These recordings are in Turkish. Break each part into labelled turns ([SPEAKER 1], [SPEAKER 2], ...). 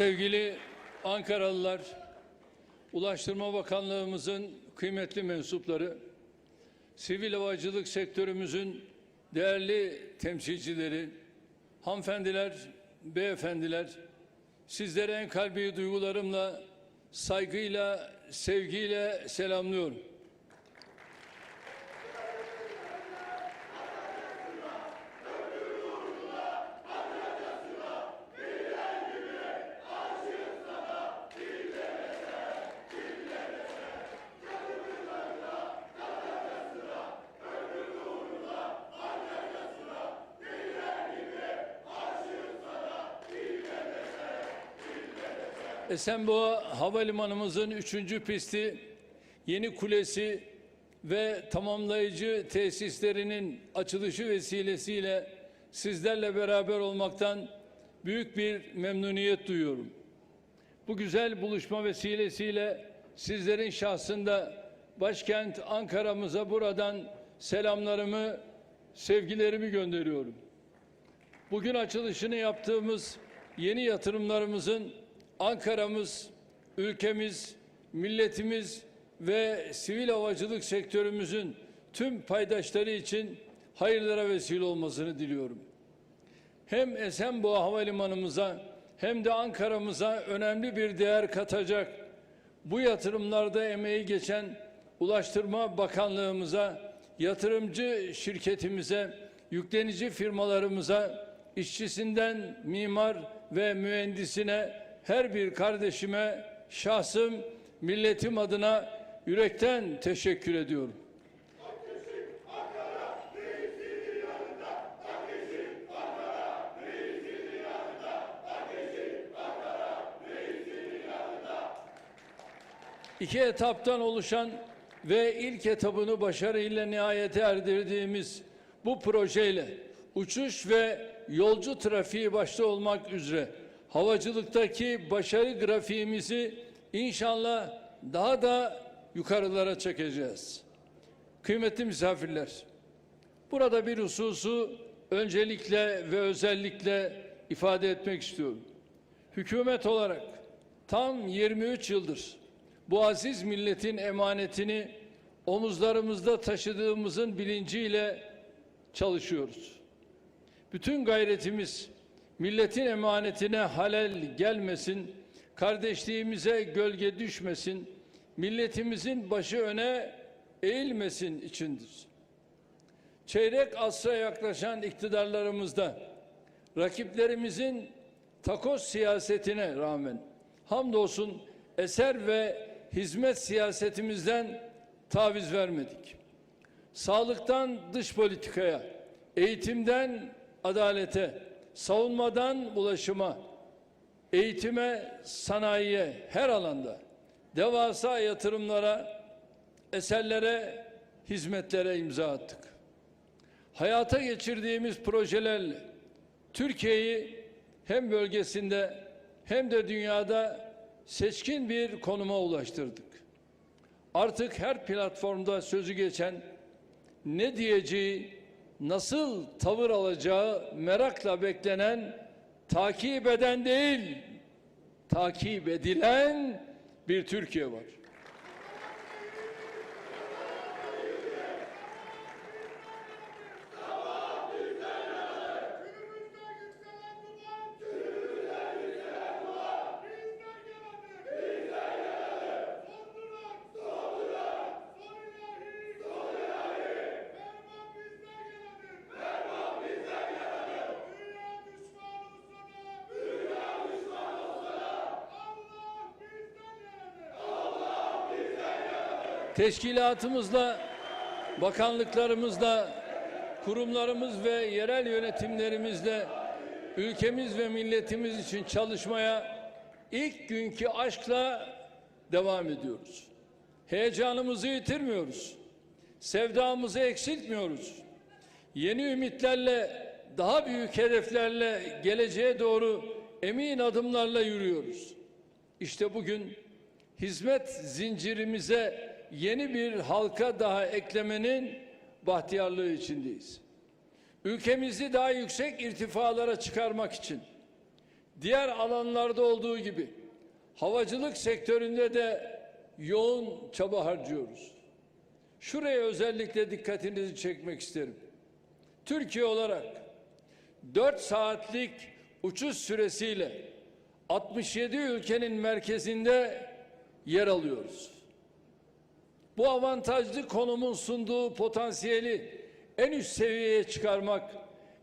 [SPEAKER 1] Sevgili Ankaralılar, Ulaştırma Bakanlığımızın kıymetli mensupları, sivil havacılık sektörümüzün değerli temsilcileri, hanımefendiler, beyefendiler, sizlere en kalbi duygularımla, saygıyla, sevgiyle selamlıyorum. Esenboğa Havalimanımızın üçüncü pisti, yeni kulesi ve tamamlayıcı tesislerinin açılışı vesilesiyle sizlerle beraber olmaktan büyük bir memnuniyet duyuyorum. Bu güzel buluşma vesilesiyle sizlerin şahsında başkent Ankara'mıza buradan selamlarımı, sevgilerimi gönderiyorum. Bugün açılışını yaptığımız yeni yatırımlarımızın Ankara'mız, ülkemiz, milletimiz ve sivil havacılık sektörümüzün tüm paydaşları için hayırlara vesile olmasını diliyorum. Hem Esenboğa Havalimanımıza hem de Ankara'mıza önemli bir değer katacak bu yatırımlarda emeği geçen Ulaştırma Bakanlığımıza, yatırımcı şirketimize, yüklenici firmalarımıza, işçisinden mimar ve mühendisine her bir kardeşime şahsım, milletim adına yürekten teşekkür ediyorum. İki etaptan oluşan ve ilk etabını başarıyla nihayete erdirdiğimiz bu projeyle uçuş ve yolcu trafiği başta olmak üzere havacılıktaki başarı grafiğimizi inşallah daha da yukarılara çekeceğiz. Kıymetli misafirler, burada bir hususu öncelikle ve özellikle ifade etmek istiyorum. Hükümet olarak tam 23 yıldır bu aziz milletin emanetini omuzlarımızda taşıdığımızın bilinciyle çalışıyoruz. Bütün gayretimiz milletin emanetine halel gelmesin, kardeşliğimize gölge düşmesin, milletimizin başı öne eğilmesin içindir. Çeyrek asra yaklaşan iktidarlarımızda rakiplerimizin takoz siyasetine rağmen hamdolsun eser ve hizmet siyasetimizden taviz vermedik. Sağlıktan dış politikaya, eğitimden adalete, savunmadan ulaşıma, eğitime, sanayiye her alanda devasa yatırımlara, eserlere, hizmetlere imza attık. Hayata geçirdiğimiz projelerle Türkiye'yi hem bölgesinde hem de dünyada seçkin bir konuma ulaştırdık. Artık her platformda sözü geçen ne diyeceği, nasıl tavır alacağı merakla beklenen, takip eden değil, takip edilen bir Türkiye var. Teşkilatımızla, bakanlıklarımızla, kurumlarımız ve yerel yönetimlerimizle ülkemiz ve milletimiz için çalışmaya ilk günkü aşkla devam ediyoruz. Heyecanımızı yitirmiyoruz. Sevdamızı eksiltmiyoruz. Yeni ümitlerle, daha büyük hedeflerle geleceğe doğru emin adımlarla yürüyoruz. İşte bugün hizmet zincirimize yeni bir halka daha eklemenin bahtiyarlığı içindeyiz. Ülkemizi daha yüksek irtifalara çıkarmak için diğer alanlarda olduğu gibi havacılık sektöründe de yoğun çaba harcıyoruz. Şuraya özellikle dikkatinizi çekmek isterim. Türkiye olarak 4 saatlik uçuş süresiyle 67 ülkenin merkezinde yer alıyoruz. Bu avantajlı konumun sunduğu potansiyeli en üst seviyeye çıkarmak,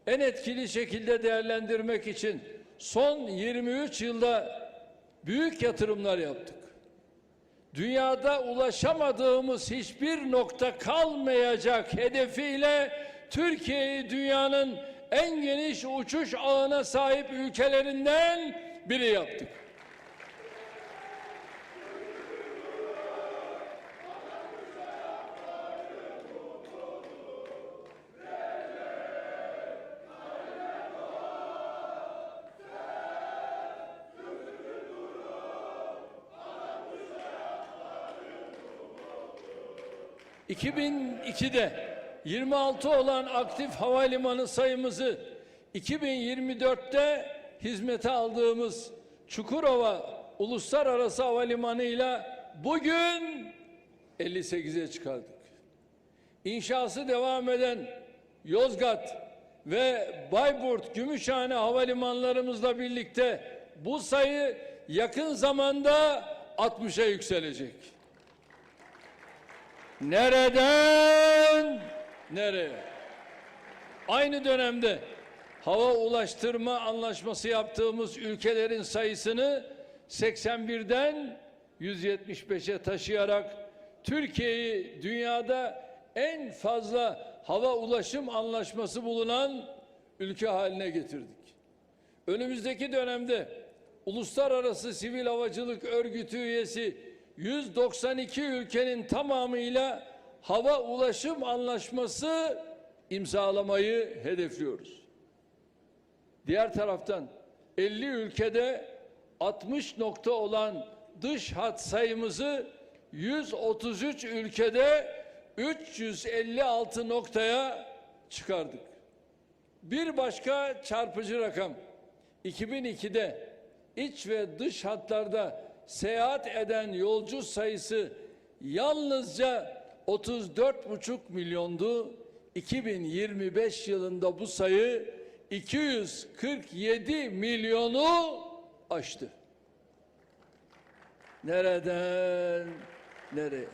[SPEAKER 1] en etkili şekilde değerlendirmek için son 23 yılda büyük yatırımlar yaptık. Dünyada ulaşamadığımız hiçbir nokta kalmayacak hedefiyle Türkiye'yi dünyanın en geniş uçuş ağına sahip ülkelerinden biri yaptık. ...2002'de 26 olan aktif havalimanı sayımızı 2024'te hizmete aldığımız Çukurova Uluslararası Havalimanı ile bugün 58'e çıkardık. İnşası devam eden Yozgat ve Bayburt Gümüşhane havalimanlarımızla birlikte bu sayı yakın zamanda 60'a yükselecek. Nereden nereye? Aynı dönemde hava ulaştırma anlaşması yaptığımız ülkelerin sayısını 81'den 175'e taşıyarak Türkiye'yi dünyada en fazla hava ulaşım anlaşması bulunan ülke haline getirdik. Önümüzdeki dönemde Uluslararası Sivil Havacılık Örgütü üyesi 192 ülkenin tamamıyla hava ulaşım anlaşması imzalamayı hedefliyoruz. Diğer taraftan 50 ülkede 60 nokta olan dış hat sayımızı 133 ülkede 356 noktaya çıkardık. Bir başka çarpıcı rakam 2002'de iç ve dış hatlarda seyahat eden yolcu sayısı yalnızca 34,5 milyondu. 2025 yılında bu sayı 247 milyonu aştı. Nereden nereye?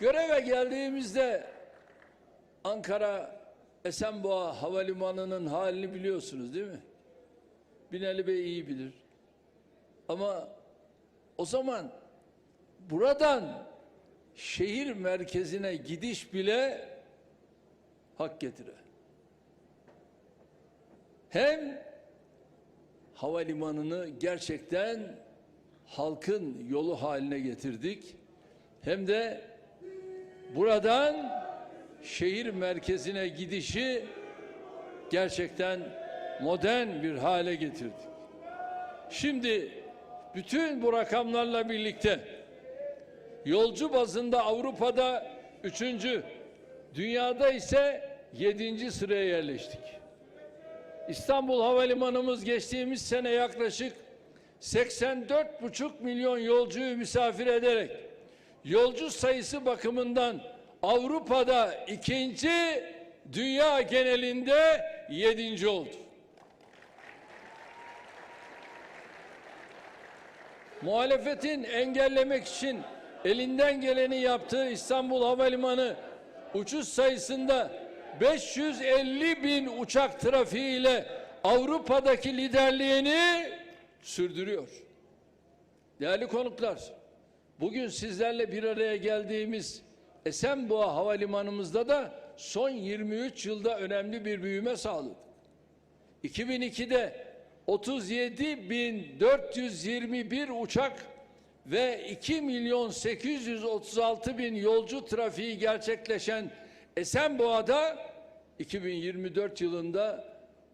[SPEAKER 1] Göreve geldiğimizde Ankara Esenboğa Havalimanı'nın halini biliyorsunuz değil mi? Binali Bey iyi bilir. Ama o zaman buradan şehir merkezine gidiş bile hak getire. Hem havalimanını gerçekten halkın yolu haline getirdik. Hem de buradan şehir merkezine gidişi gerçekten modern bir hale getirdik. Şimdi bütün bu rakamlarla birlikte yolcu bazında Avrupa'da üçüncü, dünyada ise yedinci sıraya yerleştik. İstanbul Havalimanımız geçtiğimiz sene yaklaşık 84,5 milyon yolcuyu misafir ederek yolcu sayısı bakımından Avrupa'da ikinci, dünya genelinde yedinci oldu. Muhalefetin engellemek için elinden geleni yaptığı İstanbul Havalimanı uçuş sayısında 550 bin uçak trafiğiyle Avrupa'daki liderliğini sürdürüyor. Değerli konuklar, bugün sizlerle bir araya geldiğimiz Esenboğa Havalimanımızda da son 23 yılda önemli bir büyüme sağladık. 2002'de 37.421 uçak ve 2 milyon 836 bin yolcu trafiği gerçekleşen Esenboğa'da 2024 yılında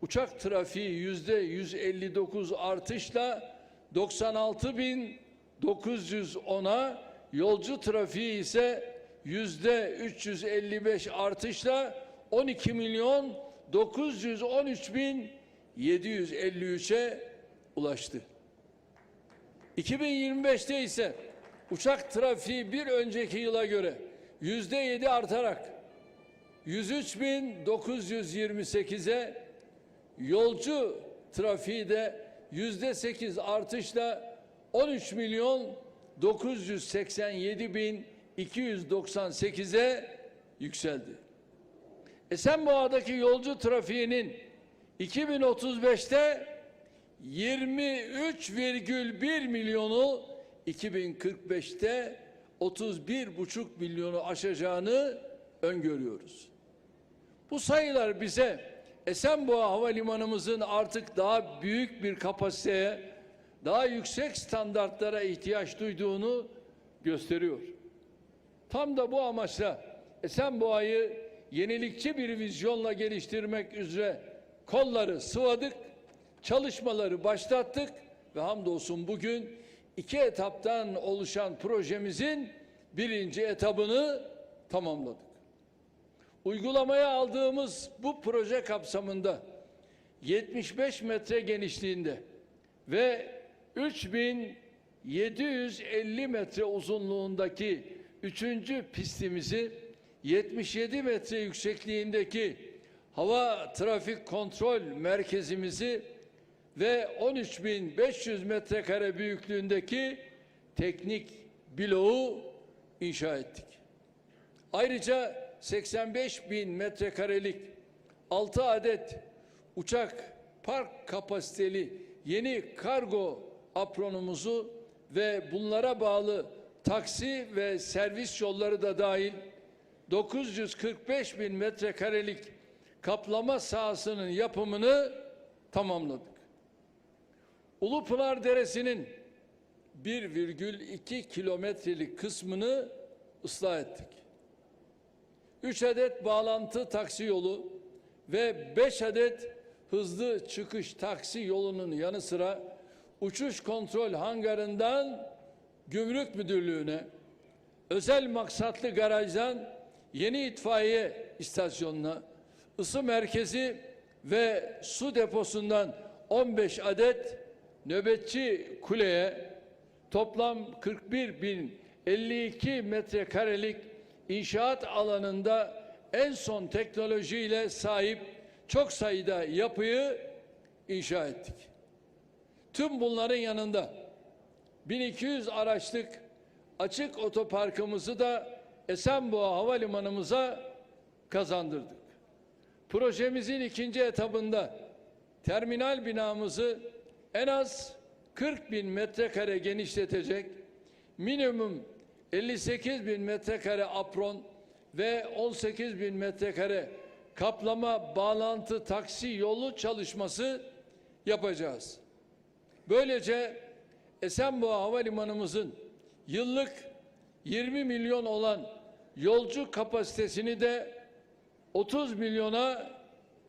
[SPEAKER 1] uçak trafiği yüzde 159 artışla 96 bin 910'a yolcu trafiği ise yüzde 355 artışla 12 milyon 913 bin 753'e ulaştı. 2025'te ise uçak trafiği bir önceki yıla göre yüzde yedi artarak 103.928'e yolcu trafiği de yüzde sekiz artışla 13 milyon 987 bin 298'e yükseldi. Esenboğa'daki yolcu trafiğinin 2035'te 23,1 milyonu 2045'te 31,5 milyonu aşacağını öngörüyoruz. Bu sayılar bize Esenboğa Havalimanımızın artık daha büyük bir kapasiteye, daha yüksek standartlara ihtiyaç duyduğunu gösteriyor. Tam da bu amaçla Esenboğa'yı yenilikçi bir vizyonla geliştirmek üzere kolları sıvadık, çalışmaları başlattık ve hamdolsun bugün iki etaptan oluşan projemizin birinci etabını tamamladık. Uygulamaya aldığımız bu proje kapsamında 75 metre genişliğinde ve 3750 metre uzunluğundaki üçüncü pistimizi 77 metre yüksekliğindeki hava trafik kontrol merkezimizi ve 13.500 metrekare büyüklüğündeki teknik bloğu inşa ettik. Ayrıca 85 bin metrekarelik 6 adet uçak park kapasiteli yeni kargo apronumuzu ve bunlara bağlı taksi ve servis yolları da dahil 945 bin metrekarelik kaplama sahasının yapımını tamamladık. Ulupınar Deresi'nin 1,2 kilometrelik kısmını ıslah ettik. 3 adet bağlantı taksi yolu ve 5 adet hızlı çıkış taksi yolunun yanı sıra uçuş kontrol hangarından gümrük müdürlüğüne, özel maksatlı garajdan yeni itfaiye istasyonuna, ısı merkezi ve su deposundan 15 adet nöbetçi kuleye toplam 41 bin 52 metrekarelik inşaat alanında en son teknolojiyle sahip çok sayıda yapıyı inşa ettik. Tüm bunların yanında 1200 araçlık açık otoparkımızı da Esenboğa Havalimanımıza kazandırdık. Projemizin ikinci etabında terminal binamızı en az 40 bin metrekare genişletecek, minimum 58 bin metrekare apron ve 18 bin metrekare kaplama bağlantı taksi yolu çalışması yapacağız. Böylece Esenboğa Havalimanımızın yıllık 20 milyon olan yolcu kapasitesini de 30 milyona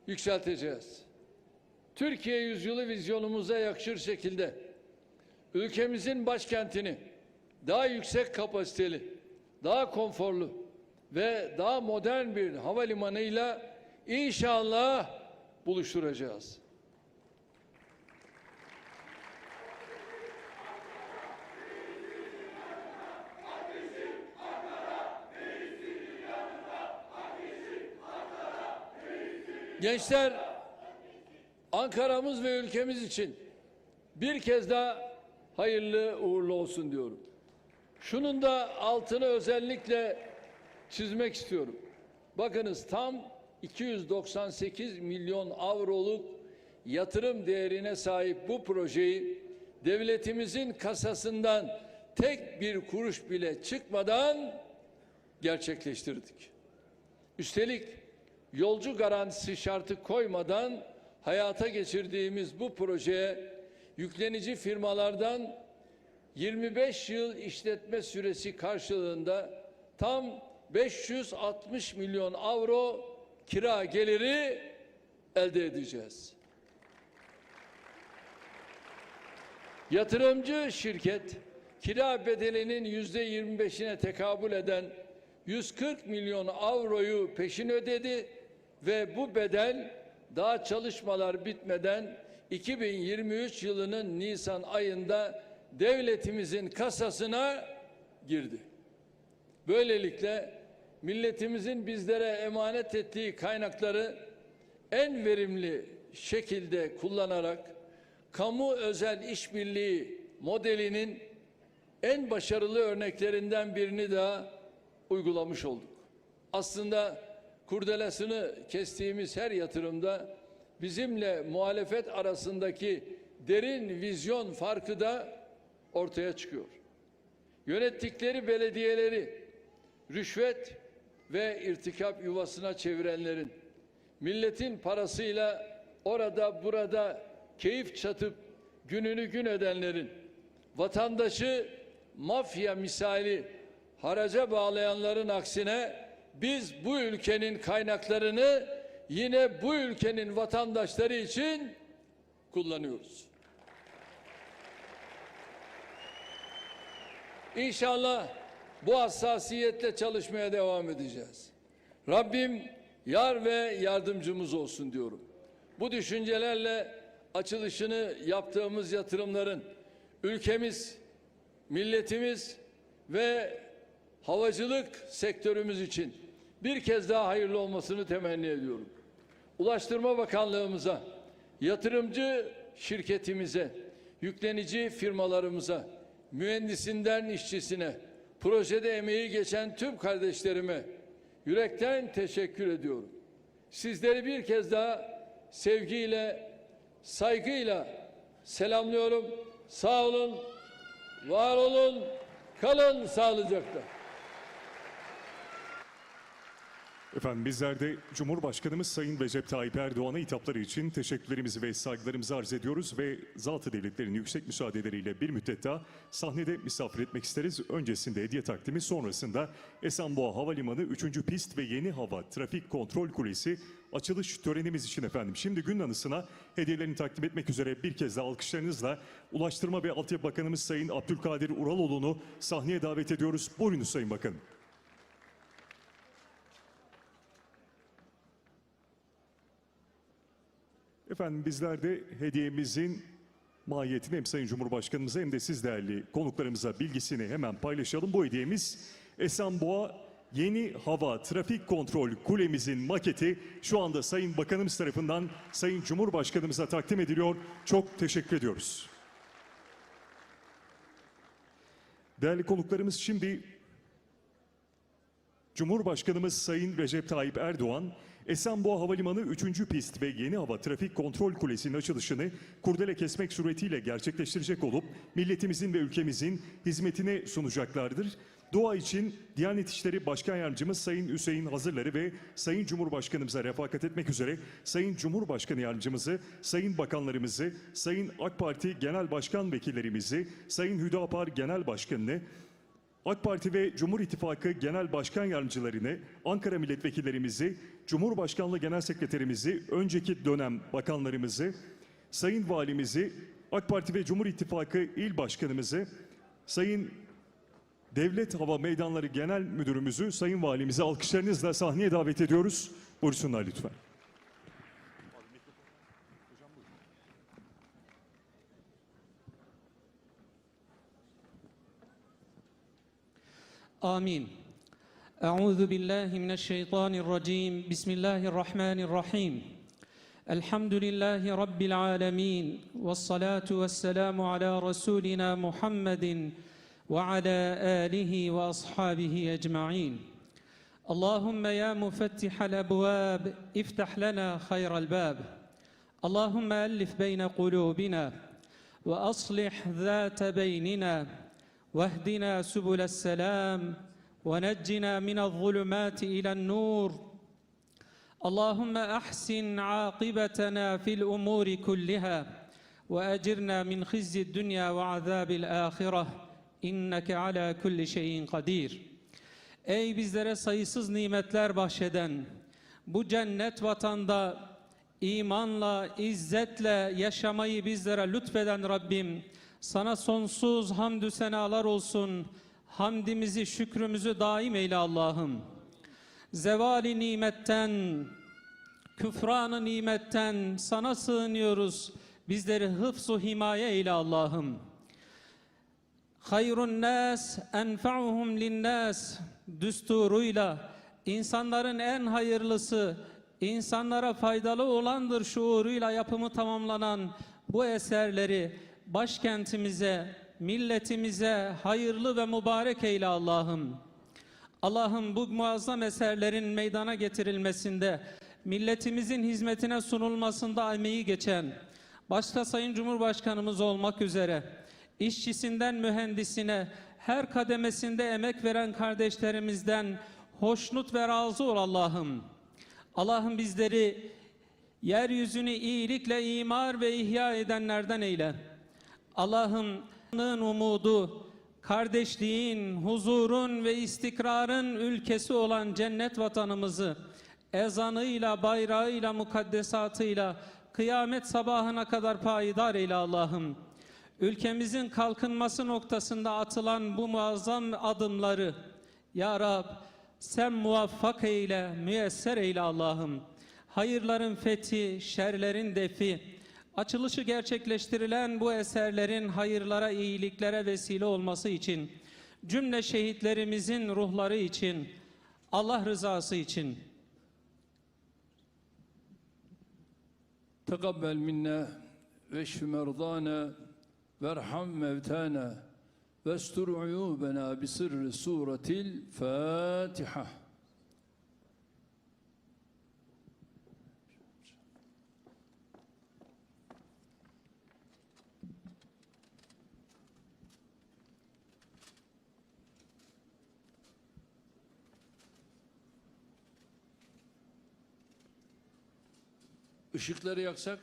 [SPEAKER 1] yükselteceğiz. Türkiye yüzyılı vizyonumuza yakışır şekilde ülkemizin başkentini daha yüksek kapasiteli, daha konforlu ve daha modern bir havalimanıyla inşallah buluşturacağız. Gençler Ankara'mız ve ülkemiz için bir kez daha hayırlı uğurlu olsun diyorum. Şunun da altını özellikle çizmek istiyorum. Bakınız tam 298 milyon avroluk yatırım değerine sahip bu projeyi devletimizin kasasından tek bir kuruş bile çıkmadan gerçekleştirdik. Üstelik yolcu garantisi şartı koymadan hayata geçirdiğimiz bu projeye yüklenici firmalardan 25 yıl işletme süresi karşılığında tam 560 milyon avro kira geliri elde edeceğiz. Yatırımcı şirket kira bedelinin yüzde 25'ine tekabül eden 140 milyon avroyu peşin ödedi ve bu bedel daha çalışmalar bitmeden 2023 yılının Nisan ayında devletimizin kasasına girdi. Böylelikle milletimizin bizlere emanet ettiği kaynakları en verimli şekilde kullanarak kamu özel işbirliği modelinin en başarılı örneklerinden birini daha uygulamış olduk. Aslında kurdelesini kestiğimiz her yatırımda bizimle muhalefet arasındaki derin vizyon farkı da ortaya çıkıyor. Yönettikleri belediyeleri rüşvet ve irtikap yuvasına çevirenlerin milletin parasıyla orada burada keyif çatıp gününü gün edenlerin vatandaşı mafya misali haraca bağlayanların aksine biz bu ülkenin kaynaklarını yine bu ülkenin vatandaşları için kullanıyoruz. İnşallah bu hassasiyetle çalışmaya devam edeceğiz. Rabbim yar ve yardımcımız olsun diyorum. Bu düşüncelerle açılışını yaptığımız yatırımların ülkemiz, milletimiz ve havacılık sektörümüz için bir kez daha hayırlı olmasını temenni ediyorum. Ulaştırma Bakanlığımıza, yatırımcı şirketimize, yüklenici firmalarımıza, mühendisinden işçisine, projede emeği geçen tüm kardeşlerime yürekten teşekkür ediyorum. Sizleri bir kez daha sevgiyle, saygıyla selamlıyorum. Sağ olun, var olun, kalın sağlıcakla.
[SPEAKER 2] Efendim bizler de Cumhurbaşkanımız Sayın Recep Tayyip Erdoğan'a hitapları için teşekkürlerimizi ve saygılarımızı arz ediyoruz ve zatı devletlerin yüksek müsaadeleriyle bir müddet daha sahnede misafir etmek isteriz. Öncesinde hediye takdimi sonrasında Esenboğa Havalimanı 3. pist ve yeni hava trafik kontrol kulesi açılış törenimiz için efendim. Şimdi gün anısına hediyelerini takdim etmek üzere bir kez daha alkışlarınızla Ulaştırma ve Altyapı Bakanımız Sayın Abdülkadir Uraloğlu'nu sahneye davet ediyoruz. Buyurunuz Sayın Bakanım. Efendim bizler de hediyemizin mahiyetini hem Sayın Cumhurbaşkanımıza hem de siz değerli konuklarımıza bilgisini hemen paylaşalım. Bu hediyemiz Esenboğa Yeni Hava Trafik Kontrol Kulemizin maketi şu anda Sayın Bakanımız tarafından Sayın Cumhurbaşkanımıza takdim ediliyor. Çok teşekkür ediyoruz. Değerli konuklarımız şimdi Cumhurbaşkanımız Sayın Recep Tayyip Erdoğan, Esenboğa Havalimanı 3. pist ve yeni hava trafik kontrol kulesinin açılışını kurdele kesmek suretiyle gerçekleştirecek olup milletimizin ve ülkemizin hizmetine sunacaklardır. Dua için Diyanet İşleri Başkan Yardımcımız Sayın Hüseyin Hazırları ve Sayın Cumhurbaşkanımıza refakat etmek üzere Sayın Cumhurbaşkanı Yardımcımızı, Sayın Bakanlarımızı, Sayın AK Parti Genel Başkan Vekillerimizi, Sayın Hüdapar Genel Başkanını, AK Parti ve Cumhur İttifakı Genel Başkan Yardımcılarını, Ankara Milletvekillerimizi, Cumhurbaşkanlığı Genel Sekreterimizi, önceki dönem bakanlarımızı, Sayın Valimizi, AK Parti ve Cumhur İttifakı İl Başkanımızı, Sayın Devlet Hava Meydanları Genel Müdürümüzü, Sayın Valimizi alkışlarınızla sahneye davet ediyoruz. Buyursunlar lütfen.
[SPEAKER 3] آمين. أعوذ بالله من الشيطان الرجيم. بسم الله الرحمن الرحيم. الحمد لله رب العالمين والصلاة والسلام على رسولنا محمد وعلى آله وأصحابه أجمعين. اللهم يا مفتح الأبواب افتح لنا خير الباب. اللهم ألف بين قلوبنا وأصلح ذات بيننا. واهدنا سبل السلام ونجنا من الظلمات الى النور اللهم احسن عاقبتنا في الامور كلها واجرنا من خزي الدنيا وعذاب الاخره انك على كل şeyin kadir Ey bizlere sayısız nimetler bahşeden bu cennet vatanda imanla, izzetle yaşamayı bizlere lütfeden Rabbim sana sonsuz hamdü senalar olsun. Hamdimizi, şükrümüzü daim eyle Allah'ım. Zevali nimetten, küfranı nimetten sana sığınıyoruz. Bizleri hıfzu himaye eyle Allah'ım. Hayrun nas enfa'uhum linnas düsturuyla insanların en hayırlısı, insanlara faydalı olandır şuuruyla yapımı tamamlanan bu eserleri başkentimize, milletimize hayırlı ve mübarek eyle Allah'ım. Allah'ım bu muazzam eserlerin meydana getirilmesinde, milletimizin hizmetine sunulmasında emeği geçen, başta Sayın Cumhurbaşkanımız olmak üzere, işçisinden mühendisine, her kademesinde emek veren kardeşlerimizden hoşnut ve razı ol Allah'ım. Allah'ım bizleri yeryüzünü iyilikle imar ve ihya edenlerden eyle. Allah'ım umudu, kardeşliğin, huzurun ve istikrarın ülkesi olan cennet vatanımızı ezanıyla, bayrağıyla, mukaddesatıyla kıyamet sabahına kadar payidar eyle Allah'ım. Ülkemizin kalkınması noktasında atılan bu muazzam adımları Ya Rab sen muvaffak eyle, müyesser eyle Allah'ım. Hayırların fethi, şerlerin defi, Açılışı gerçekleştirilen bu eserlerin hayırlara, iyiliklere vesile olması için, cümle şehitlerimizin ruhları için, Allah rızası için.
[SPEAKER 1] Tekabbel minne ve şümerdane verham mevtane ve stur uyubena bi sırrı suretil Fatiha. Işıkları yaksak.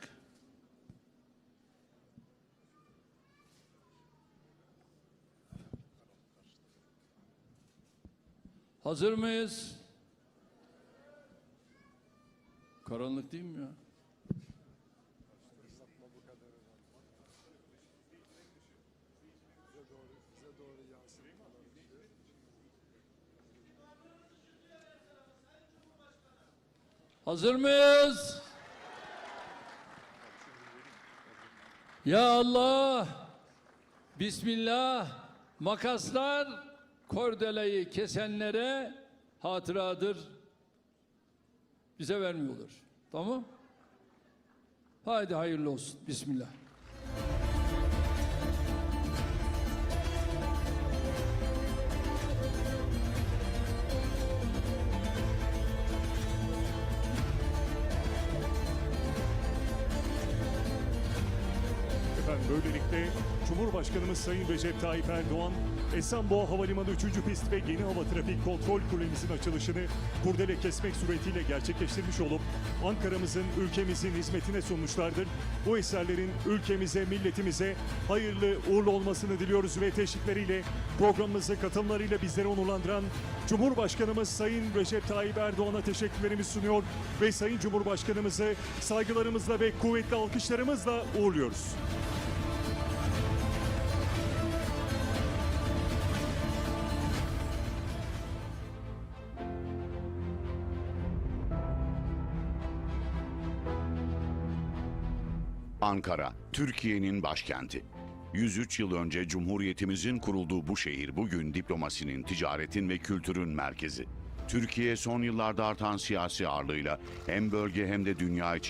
[SPEAKER 1] Hazır mıyız? Karanlık değil mi ya? Hazır mıyız? Ya Allah, Bismillah, makaslar kordeleyi kesenlere hatıradır. Bize vermiyorlar. Tamam? Haydi hayırlı olsun. Bismillah.
[SPEAKER 2] Cumhurbaşkanımız Sayın Recep Tayyip Erdoğan, Esenboğa Havalimanı 3. pist ve yeni hava trafik kontrol kulemizin açılışını kurdele kesmek suretiyle gerçekleştirmiş olup Ankara'mızın, ülkemizin hizmetine sunmuşlardır. Bu eserlerin ülkemize, milletimize hayırlı uğurlu olmasını diliyoruz ve teşvikleriyle programımıza katılımlarıyla bizleri onurlandıran Cumhurbaşkanımız Sayın Recep Tayyip Erdoğan'a teşekkürlerimizi sunuyor ve Sayın Cumhurbaşkanımızı saygılarımızla ve kuvvetli alkışlarımızla uğurluyoruz.
[SPEAKER 4] Ankara, Türkiye'nin başkenti. 103 yıl önce Cumhuriyetimizin kurulduğu bu şehir bugün diplomasinin, ticaretin ve kültürün merkezi. Türkiye son yıllarda artan siyasi ağırlığıyla hem bölge hem de dünya için